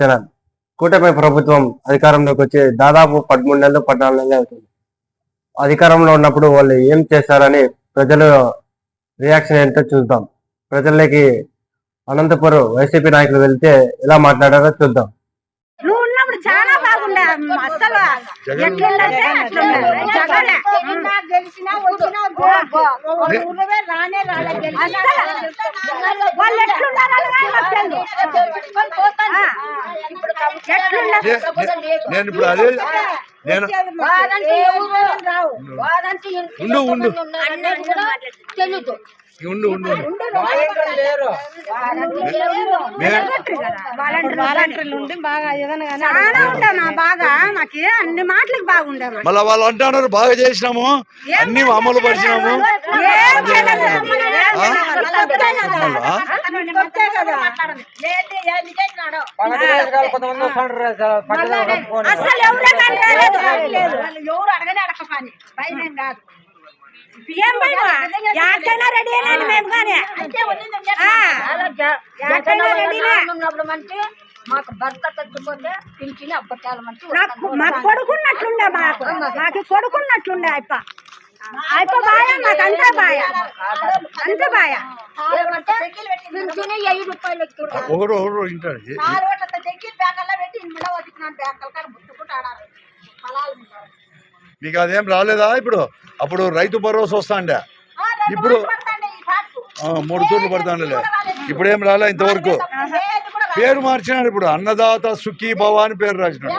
Channel కూటమి ప్రభుత్వం అధికారంలోకి వచ్చి దాదాపు పదమూడు నెలలు పద్నాలుగు నెలలు అవుతుంది. అధికారంలో ఉన్నప్పుడు వాళ్ళు ఏం చేస్తారని ప్రజలు రియాక్షన్ ఏంటో చూద్దాం. ప్రజలకి అనంతపురం వైసీపీ నాయకులు వెళ్తే ఎలా మాట్లాడారో చూద్దాం. నువ్వు ఉన్నప్పుడు చాలా బాగుండే అసలు ఎట్లుందంటే అట్లుండే వాళ్ళు ఎట్లున్నారని నేను ఇప్పుడు అదే నేను ఉండు. ఉండు తెలుదు. ఉండు ఉండు. మళ్ళా వాళ్ళు అంటున్నారు బాగా చేసినాము. అన్ని అమలు పరిచినాము. అసలు ఎవరే. ఎవరు అడగనే కాదు. రెడీ అయినాను మేము కానీ. రెడీనే. ఉన్నప్పుడు మంచి మాకు భర్త చచ్చిపోతే పింఛని అబ్బటాల మంచి నాకు మాకు కొడుకున్నట్లుండే మాకు. మాకు కొడుకున్నట్లుండే అప్ప. బాయ మాకు అంతా బాయ అంతా బాయ ఒకరు ఒకరు మీకు అదేం రాలేదా ఇప్పుడు? అప్పుడు రైతు భరోసా వస్తాండే. ఇప్పుడు ఆ, మూడు తూర్లు పడతాండలే. ఇప్పుడు ఏం రాలే ఇంతవరకు. పేరు మార్చినాడు ఇప్పుడు. అన్నదాత సుఖీ భవ అని పేరు రాసినాడు.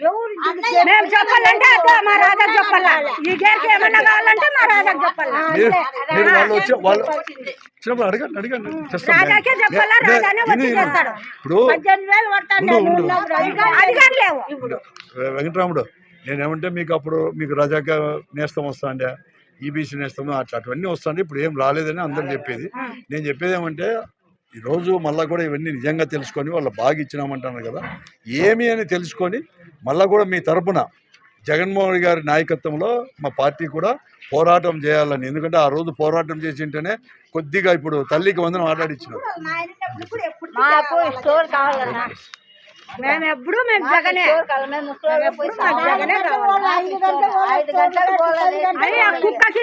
మేము చెప్పాలంటే అదో మా రాజా చెప్పాలా? ఈ గేర్కి ఏమన్నా కావాలంటే మా రాజా చెప్పాలా? మీరు మీరు వాళ్ళు వచ్చి వాళ్ళు వచ్చినప్పుడు అడగండి అడగండి. చేస్తాం. రాజాకే చెప్పాలా? రాజానే వచ్చి చేస్తాడు. ఇప్పుడు పద్దెనిమిది వేలు పడతాండే లేవు వెంకటరాముడు నేనేమంటే మీకు అప్పుడు మీకు రజాక నేస్తం వస్తాండే ఈబీసీ నేస్తము అట్లా అటువన్నీ వస్తాండే. ఇప్పుడు ఏం రాలేదని అందరూ చెప్పేది. నేను చెప్పేది ఏమంటే ఈరోజు మళ్ళీ కూడా ఇవన్నీ నిజంగా తెలుసుకొని వాళ్ళు బాగా ఇచ్చినామంటున్నారు కదా. ఏమి అని తెలుసుకొని మళ్ళీ కూడా మీ తరపున జగన్మోహన్ రెడ్డి గారి నాయకత్వంలో మా పార్టీ కూడా పోరాటం చేయాలని. ఎందుకంటే ఆ రోజు పోరాటం చేసింటేనే కొద్దిగా ఇప్పుడు తల్లికి వందనం ఆటాడిచ్చినారు. మాకు స్టోర్ కావాలన్నా. మేము ఎప్పుడు మేము జగనే. కుక్కకి.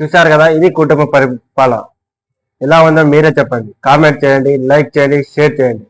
చూశారు కదా ఇది కుటుంబ పరిపాలన. ఎలా ఉందో మీరే చెప్పండి. కామెంట్ చేయండి లైక్ చేయండి షేర్ చేయండి.